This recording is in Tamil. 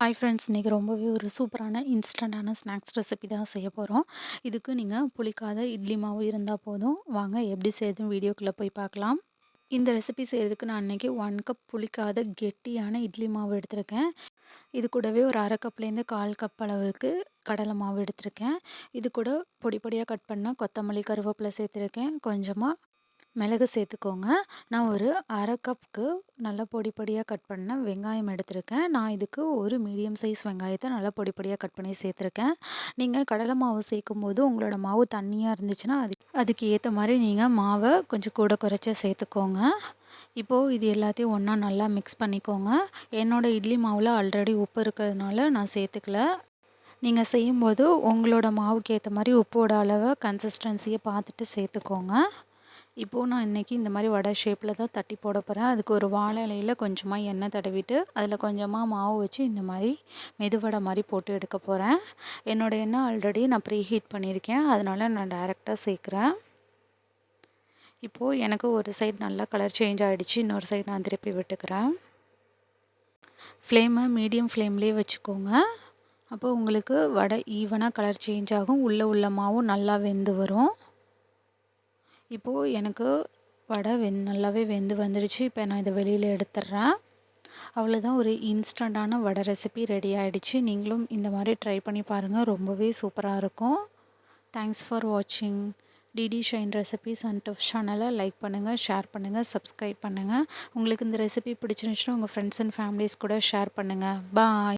ஹாய் ஃப்ரெண்ட்ஸ் இன்றைக்கி ரொம்பவே ஒரு சூப்பரான இன்ஸ்டண்ட்டான ஸ்நாக்ஸ் ரெசிபி தான் செய்ய போகிறோம் இதுக்கு நீங்கள் புளிக்காத இட்லி மாவு இருந்தால் போதும். வாங்க எப்படி செய்யுதுன்னு வீடியோக்குள்ளே போய் பார்க்கலாம். இந்த ரெசிபி செய்கிறதுக்கு நான் அன்றைக்கி ஒன் கப் புளிக்காத கெட்டியான இட்லி மாவு எடுத்திருக்கேன். இது கூடவே ஒரு அரை கப்லேருந்து கால் கப் அளவுக்கு கடலை மாவு எடுத்திருக்கேன். இது கூட பொடி பொடியாக கட் பண்ணால் கொத்தமல்லி கருவேப்பிலை சேர்த்துருக்கேன். கொஞ்சமாக மிளகு சேர்த்துக்கோங்க. நான் ஒரு அரை கப்புக்கு நல்லா பொடி பொடியாக கட் பண்ண வெங்காயம் எடுத்திருக்கேன். நான் இதுக்கு ஒரு மீடியம் சைஸ் வெங்காயத்தை நல்லா பொடி பொடியாக கட் பண்ணி சேர்த்துருக்கேன். நீங்கள் கடலை மாவு சேர்க்கும் போது உங்களோட மாவு தண்ணியாக இருந்துச்சுன்னா அது அதுக்கு ஏற்ற மாதிரி நீங்கள் மாவை கொஞ்சம் கூட குறைச்சி சேர்த்துக்கோங்க. இப்போது இது எல்லாத்தையும் ஒன்றா நல்லா மிக்ஸ் பண்ணிக்கோங்க. என்னோடய இட்லி மாவில் ஆல்ரெடி உப்பு இருக்கிறதுனால நான் சேர்த்துக்கல. நீங்கள் செய்யும்போது உங்களோட மாவுக்கு ஏற்ற மாதிரி உப்போட அளவை கன்சிஸ்டன்சியை பார்த்துட்டு சேர்த்துக்கோங்க. இப்போது நான் இன்றைக்கி இந்த மாதிரி வடை ஷேப்பில் தான் தட்டி போட போகிறேன் அதுக்கு ஒரு வாழை இலையில் கொஞ்சமாக எண்ணெய் தடவிட்டு அதில் கொஞ்சமாக மாவு வச்சு இந்த மாதிரி மெதுவடை மாதிரி போட்டு எடுக்க போகிறேன் என்னோடய எண்ணெய் ஆல்ரெடி நான் ப்ரீ ஹீட் பண்ணியிருக்கேன். அதனால் நான் டைரெக்டாக சேர்க்குறேன். இப்போது எனக்கு ஒரு சைடு நல்லா கலர் சேஞ்ச் ஆகிடுச்சு இன்னொரு சைடு நான் திருப்பி விட்டுக்கிறேன். ஃப்ளேமை மீடியம் ஃப்ளேம்லேயே வச்சுக்கோங்க. அப்போ உங்களுக்கு வடை ஈவனாக கலர் சேஞ்ச் ஆகும். உள்ளே உள்ள மாவும் நல்லா வெந்து வரும். இப்போது எனக்கு வடை வெந் நல்லாவே வெந்து வந்துடுச்சு இப்போ நான் இதை வெளியில் எடுத்துட்றேன் அவ்வளோதான் ஒரு இன்ஸ்டண்ட்டான வடை ரெசிபி ரெடி ஆகிடுச்சு நீங்களும் இந்த மாதிரி ட்ரை பண்ணி பாருங்கள் ரொம்பவே சூப்பராக இருக்கும். தேங்க்ஸ் ஃபார் வாட்சிங் டிடி ஷைன் ரெசிபிஸ் அண்ட் டஃப் சேனலை லைக் பண்ணுங்கள் ஷேர் பண்ணுங்கள் சப்ஸ்கிரைப் பண்ணுங்கள் உங்களுக்கு இந்த ரெசிபி பிடிச்சிருந்துச்சுன்னா உங்கள் ஃப்ரெண்ட்ஸ் அண்ட் ஃபேமிலிஸ் கூட ஷேர் பண்ணுங்கள் பாய்